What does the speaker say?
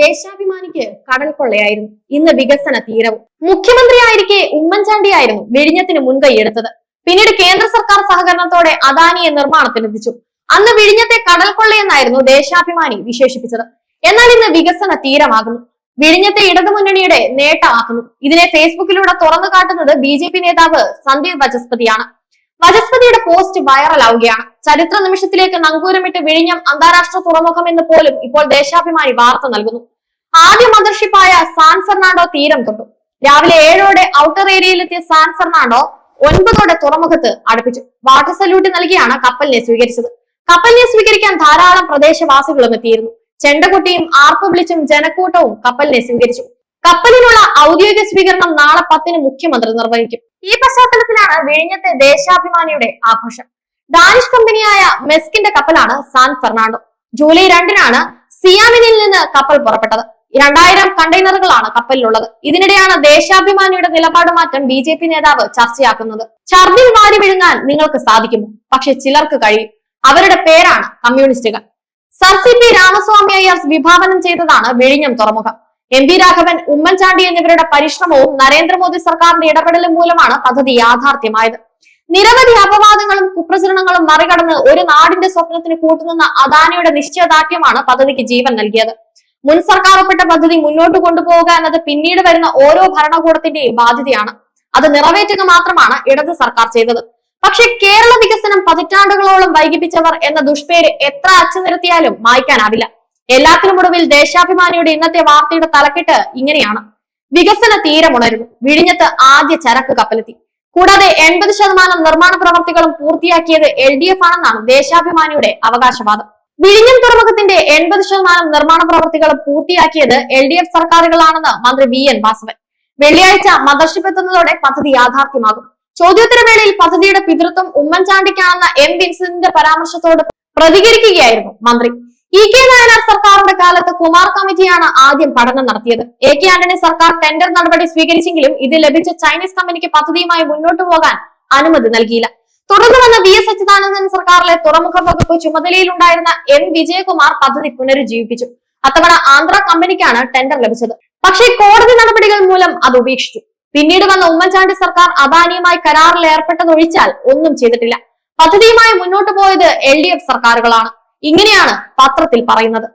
ദേശാഭിമാനിക്ക് കടൽ കൊള്ളയായിരുന്നു ഇന്ന് വികസന തീരവും. മുഖ്യമന്ത്രിയായിരിക്കെ ഉമ്മൻചാണ്ടിയായിരുന്നു വിഴിഞ്ഞത്തിന് മുൻകൈയെടുത്തത് പിന്നീട് കേന്ദ്ര സർക്കാർ സഹകരണത്തോടെ അദാനിയെ നിർമ്മാണത്തിനെത്തിച്ചു അന്ന് വിഴിഞ്ഞത്തെ കടൽ കൊള്ളയെന്നായിരുന്നു ദേശാഭിമാനി വിശേഷിപ്പിച്ചത്. എന്നാൽ ഇന്ന് വികസന തീരമാകുന്നു. വിഴിഞ്ഞത്തെ ഇടതുമുന്നണിയുടെ നേട്ടമാക്കുന്നു ഇതിനെ ഫേസ്ബുക്കിലൂടെ തുറന്നു കാട്ടുന്നത് ബി ജെ പി നേതാവ് സന്ദീപ് വചസ്പതിയാണ്. വചസ്പതിയുടെ പോസ്റ്റ് വൈറലാവുകയാണ്. ചരിത്ര നിമിഷത്തിലേക്ക് നങ്കൂരമിട്ട് വിഴിഞ്ഞം അന്താരാഷ്ട്ര തുറമുഖം എന്ന് പോലും ഇപ്പോൾ ദേശാഭിമാനി വാർത്ത നൽകുന്നു. ആദ്യ മദർഷിപ്പായ സാൻ ഫെർണാണ്ടോ തീരം തൊട്ടു രാവിലെ ഏഴോടെ ഔട്ടർ ഏരിയയിലെത്തിയ സാൻ ഫെർണാണ്ടോ ഒൻപതോടെ തുറമുഖത്ത് അടുപ്പിച്ചു. വാട്ടർ സല്യൂട്ട് നൽകിയാണ് കപ്പലിനെ സ്വീകരിച്ചത്. കപ്പലിനെ സ്വീകരിക്കാൻ ധാരാളം പ്രദേശവാസികളും എത്തിയിരുന്നു. ചെണ്ടകുട്ടിയും ആർപ്പുവിളിച്ചും ജനക്കൂട്ടവും കപ്പലിനെ സ്വീകരിച്ചു. കപ്പലിനുള്ള ഔദ്യോഗിക സ്വീകരണം നാളെ പത്തിന് മുഖ്യമന്ത്രി നിർവഹിക്കും. ഈ പശ്ചാത്തലത്തിലാണ് വിഴിഞ്ഞത്തെ ദേശാഭിമാനിയുടെ ആഘോഷം. ഡാനിഷ് കമ്പനിയായ മെസ്കിന്റെ കപ്പലാണ് സാൻ ഫെർണാണ്ടോ. ജൂലൈ രണ്ടിനാണ് സിയാമിനിൽ നിന്ന് കപ്പൽ പുറപ്പെട്ടത്. രണ്ടായിരം കണ്ടെയ്നറുകളാണ് കപ്പലിലുള്ളത്. ഇതിനിടെയാണ് ദേശാഭിമാനിയുടെ നിലപാട് മാറ്റം ബി ജെ പി നേതാവ് ചർച്ചയാക്കുന്നത്. ഛർദിൽ വാരി വിഴുങ്ങാൻ നിങ്ങൾക്ക് സാധിക്കുമോ? പക്ഷെ ചിലർക്ക് കഴിയും. അവരുടെ പേരാണ് കമ്മ്യൂണിസ്റ്റുകൾ. Sir C P Ramaswami Iyer വിഭാവനം ചെയ്തതാണ് വിഴിഞ്ഞം തുറമുഖം. എം പി രാഘവൻ ഉമ്മൻചാണ്ടി എന്നിവരുടെ പരിശ്രമവും നരേന്ദ്രമോദി സർക്കാരിന്റെ ഇടപെടലും മൂലമാണ് പദ്ധതി യാഥാർത്ഥ്യമായത്. നിരവധി അപവാദങ്ങളും കുപ്രചരണങ്ങളും മറികടന്ന് ഒരു നാടിന്റെ സ്വപ്നത്തിന് കൂട്ടുനിന്ന അദാനിയുടെ നിശ്ചയദാർഢ്യമാണ് പദ്ധതിക്ക് ജീവൻ നൽകിയത്. മുൻ സർക്കാർ ഒപ്പിട്ട പദ്ധതി മുന്നോട്ട് കൊണ്ടുപോവുക എന്നത് പിന്നീട് വരുന്ന ഓരോ ഭരണകൂടത്തിന്റെയും ബാധ്യതയാണ്. അത് നിറവേറ്റുക മാത്രമാണ് ഇടത് സർക്കാർ ചെയ്തത്. പക്ഷെ കേരള വികസനം പതിറ്റാണ്ടുകളോളം വൈകിപ്പിച്ചവർ എന്ന ദുഷ്പേര് എത്ര അച്ചു നിരത്തിയാലും മായ്ക്കാനാവില്ല. എല്ലാത്തിനും ഒടുവിൽ ദേശാഭിമാനിയുടെ ഇന്നത്തെ വാർത്തയുടെ തലക്കെട്ട് ഇങ്ങനെയാണ്. വികസന തീരമുണരുന്നു വിഴിഞ്ഞത്ത് ആദ്യ ചരക്ക് കപ്പലെത്തി. കൂടാതെ എൺപത് ശതമാനം നിർമ്മാണ പ്രവർത്തികളും പൂർത്തിയാക്കിയത് എൽ ഡി എഫ് ആണെന്നാണ് ദേശാഭിമാനിയുടെ അവകാശവാദം. വിഴിഞ്ഞം തുറമുഖത്തിന്റെ എൺപത് ശതമാനം നിർമ്മാണ പ്രവർത്തികളും പൂർത്തിയാക്കിയത് എൽ ഡി എഫ് സർക്കാരുകളാണെന്ന് മന്ത്രി വി എൻ വാസവൻ. വെള്ളിയാഴ്ച മദർഷിപ്പ് എത്തുന്നതോടെ പദ്ധതി യാഥാർത്ഥ്യമാകും. ചോദ്യോത്തരവേളയിൽ പദ്ധതിയുടെ പിതൃത്വം ഉമ്മൻചാണ്ടിക്കാണെന്ന എം വിൻസെന്റിന്റെ പരാമർശത്തോട് പ്രതികരിക്കുകയായിരുന്നു മന്ത്രി. ഇ കെ നായനാർ സർക്കാരിന്റെ കാലത്ത് കുമാർ കമ്മിറ്റിയാണ് ആദ്യം പഠനം നടത്തിയത്. എ കെ ആന്റണി സർക്കാർ ടെൻഡർ നടപടി സ്വീകരിച്ചെങ്കിലും ഇത് ലഭിച്ച ചൈനീസ് കമ്പനിക്ക് പദ്ധതിയുമായി മുന്നോട്ടു പോകാൻ അനുമതി നൽകിയില്ല. തുടർന്ന് വന്ന വി എസ് അച്യുതാനന്ദൻ സർക്കാരിലെ തുറമുഖ വകുപ്പ് ചുമതലയിലുണ്ടായിരുന്ന എൻ വിജയകുമാർ പദ്ധതി പുനരുജ്ജീവിപ്പിച്ചു. അത്തവണ ആന്ധ്ര കമ്പനിക്കാണ് ടെൻഡർ ലഭിച്ചത്. പക്ഷേ കോടതി നടപടികൾ മൂലം അത് ഉപേക്ഷിച്ചു. പിന്നീട് വന്ന ഉമ്മൻചാണ്ടി സർക്കാർ അദാനിയുമായി കരാറിൽ ഏർപ്പെട്ടതൊഴിച്ചാൽ ഒന്നും ചെയ്തിട്ടില്ല. പദ്ധതിയുമായി മുന്നോട്ട് പോയത് എൽ ഡി എഫ് സർക്കാരുകളാണ്. ഇങ്ങനെയാണ് പത്രത്തിൽ പറയുന്നത്.